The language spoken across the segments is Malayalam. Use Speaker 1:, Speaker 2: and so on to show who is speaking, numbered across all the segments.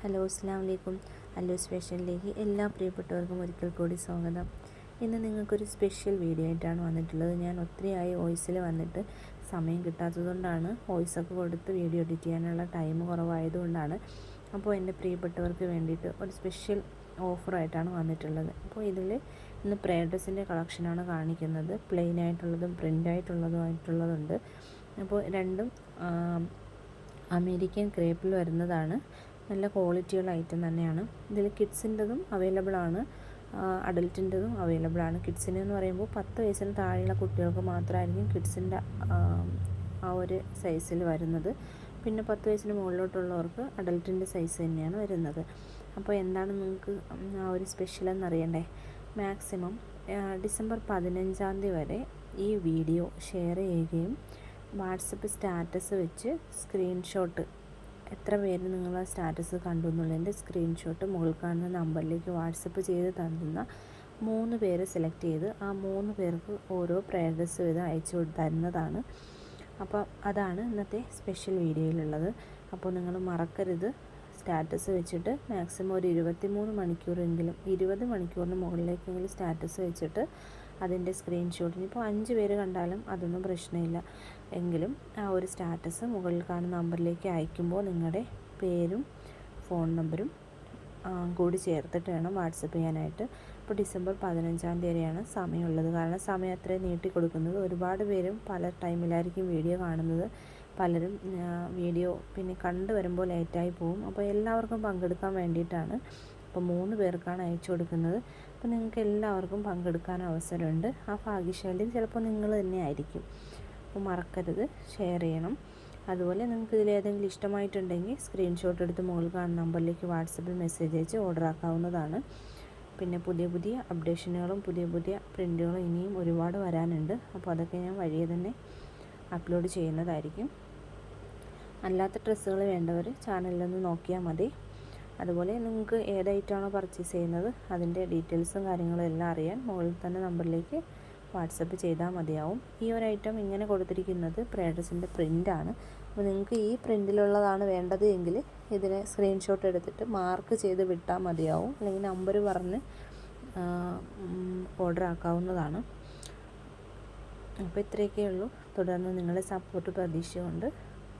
Speaker 1: ഹലോ അസ്സാം വലൈക്കും അല്ലു സ്പെഷ്യലിലേക്ക് എല്ലാ പ്രിയപ്പെട്ടവർക്കും ഒരിക്കൽ കൂടി സ്വാഗതം. ഇന്ന് നിങ്ങൾക്കൊരു സ്പെഷ്യൽ വീഡിയോ ആയിട്ടാണ് വന്നിട്ടുള്ളത്. ഞാൻ ഒത്തിരിയായി വോയിസിൽ വന്നിട്ട് സമയം കിട്ടാത്തതുകൊണ്ടാണ് വോയിസൊക്കെ കൊടുത്ത് വീഡിയോ എഡിറ്റ് ചെയ്യാനുള്ള ടൈം കുറവായതുകൊണ്ടാണ് അപ്പോൾ എന്റെ പ്രിയപ്പെട്ടവർക്ക് വേണ്ടിയിട്ട് ഒരു സ്പെഷ്യൽ ഓഫറായിട്ടാണ് വന്നിട്ടുള്ളത്. അപ്പോൾ ഇതിൽ ഇന്ന് പ്രേ ഡ്രസ്സിന്റെ കളക്ഷനാണ് കാണിക്കുന്നത്. പ്ലെയിൻ ആയിട്ടുള്ളതും പ്രിന്റ് ആയിട്ടുള്ളതുമായിട്ടുള്ളതുണ്ട് അപ്പോൾ രണ്ടും അമേരിക്കൻ ക്രേപ്പിൽ വരുന്നതാണ്. നല്ല ക്വാളിറ്റിയുള്ള ഐറ്റം തന്നെയാണ്. ഇതിൽ കിഡ്സിന്റെതും അവൈലബിൾ ആണ് അഡൽറ്റിന്റെതും അവൈലബിൾ ആണ് കിഡ്സിന് എന്ന് പറയുമ്പോൾ പത്ത് വയസ്സിന് താഴെയുള്ള കുട്ടികൾക്ക് മാത്രമായിരിക്കും കിഡ്സിന്റെ ആ ഒരു സൈസിൽ വരുന്നത്. പിന്നെ പത്ത് വയസ്സിന് മുകളിലോട്ടുള്ളവർക്ക് അഡൽറ്റിന്റെ സൈസ് തന്നെയാണ് വരുന്നത്. അപ്പോൾ എന്താണ് നിങ്ങൾക്ക് ആ ഒരു സ്പെഷ്യൽ എന്നറിയണ്ടേ? മാക്സിമം ഡിസംബർ പതിനഞ്ചാം തീയതി വരെ ഈ വീഡിയോ ഷെയർ ചെയ്യുകയും വാട്സപ്പ് സ്റ്റാറ്റസ് വെച്ച് സ്ക്രീൻഷോട്ട് എത്ര പേര് നിങ്ങൾ ആ സ്റ്റാറ്റസ് കണ്ടു എന്നുള്ളതിന്റെ സ്ക്രീൻഷോട്ട് മുകളിൽ കാണുന്ന നമ്പറിലേക്ക് വാട്സപ്പ് ചെയ്ത് തന്ന മൂന്ന് പേര് സെലക്ട് ചെയ്ത് ആ മൂന്ന് പേർക്ക് ഓരോ പ്രയർഡസ് വീതം അയച്ചു തരുന്നതാണ് അപ്പോൾ അതാണ് ഇന്നത്തെ സ്പെഷ്യൽ വീഡിയോയിലുള്ളത്. അപ്പോൾ നിങ്ങൾ മറക്കരുത്. സ്റ്റാറ്റസ് വെച്ചിട്ട് മാക്സിമം ഒരു ഇരുപത്തി മൂന്ന് മണിക്കൂറെങ്കിലും ഇരുപത് മണിക്കൂറിന് മുകളിലേക്കെങ്കിലും സ്റ്റാറ്റസ് വെച്ചിട്ട് അതിന്റെ സ്ക്രീൻഷോട്ടിന് ഇപ്പോൾ അഞ്ച് പേര് കണ്ടാലും അതൊന്നും പ്രശ്നമില്ല. എങ്കിലും ആ ഒരു സ്റ്റാറ്റസ് മുകളിൽ കാണുന്ന നമ്പറിലേക്ക് അയക്കുമ്പോൾ നിങ്ങളുടെ പേരും ഫോൺ നമ്പരും കൂടി ചേർത്തിട്ട് വേണം വാട്സപ്പ് ചെയ്യാനായിട്ട്. ഇപ്പോൾ ഡിസംബർ പതിനഞ്ചാം തീയതിയാണ് സമയമുള്ളത്. കാരണം സമയം അത്രയും നീട്ടി കൊടുക്കുന്നത്. ഒരുപാട് പേരും പല ടൈമിലായിരിക്കും വീഡിയോ കാണുന്നത്. പലരും വീഡിയോ പിന്നെ കണ്ടു വരുമ്പോൾ ലേറ്റായി പോകും അപ്പോൾ എല്ലാവർക്കും പങ്കെടുക്കാൻ വേണ്ടിയിട്ടാണ് അപ്പോൾ മൂന്ന് പേർക്കാണ് അയച്ചു കൊടുക്കുന്നത്. അപ്പോൾ നിങ്ങൾക്ക് എല്ലാവർക്കും പങ്കെടുക്കാൻ അവസരമുണ്ട്. ആ ഭാഗ്യശാലി ചിലപ്പോൾ നിങ്ങൾ തന്നെ ആയിരിക്കും. അപ്പോൾ മറക്കരുത്. ഷെയർ ചെയ്യണം. അതുപോലെ നിങ്ങൾക്ക് ഇതിൽ ഏതെങ്കിലും ഇഷ്ടമായിട്ടുണ്ടെങ്കിൽ സ്ക്രീൻഷോട്ട് എടുത്ത് മുകളിൽ കാണുന്ന നമ്പറിലേക്ക് വാട്സപ്പിൽ മെസ്സേജ് അയച്ച് ഓർഡർ ആക്കാവുന്നതാണ്. പിന്നെ പുതിയ പുതിയ അപ്ഡേഷനുകളും പുതിയ പുതിയ പ്രിന്റുകളും ഇനിയും ഒരുപാട് വരാനുണ്ട്. അപ്പോൾ അതൊക്കെ ഞാൻ വഴിയെ തന്നെ അപ്ലോഡ് ചെയ്യുന്നതായിരിക്കും. അല്ലാത്ത ഡ്രസ്സുകൾ വേണ്ടവർ ചാനലിൽ ചാനലിലൊന്ന് നോക്കിയാൽ മതി. അതുപോലെ നിങ്ങൾക്ക് ഏത് ഏതായിട്ടാണോ പർച്ചേസ് ചെയ്യുന്നത് അതിന്റെ ഡീറ്റെയിൽസും കാര്യങ്ങളും എല്ലാം അറിയാൻ മുകളിൽ തന്നെ നമ്പറിലേക്ക് വാട്സപ്പ് ചെയ്താൽ മതിയാവും. ഈ ഒരു ഐറ്റം ഇങ്ങനെ കൊടുത്തിരിക്കുന്നത് പ്രേഡസിന്റെ പ്രിന്റാണ് അപ്പോൾ നിങ്ങൾക്ക് ഈ പ്രിന്റിലുള്ളതാണ് വേണ്ടത് എങ്കിൽ ഇതിനെ സ്ക്രീൻഷോട്ട് എടുത്തിട്ട് മാർക്ക് ചെയ്ത് വിട്ടാൽ മതിയാവും. അല്ലെങ്കിൽ നമ്പർ പറഞ്ഞ് ഓർഡർ ആക്കാവുന്നതാണ്. അപ്പോൾ ഇത്രയൊക്കെ ഉള്ളൂ. തുടർന്ന് നിങ്ങളുടെ സപ്പോർട്ട് പ്രതീക്ഷയുണ്ട്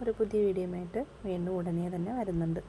Speaker 1: ഒരു പുതിയ വീഡിയോയുമായിട്ട് വീണ്ടും ഉടനെ തന്നെ വരുന്നുണ്ട്.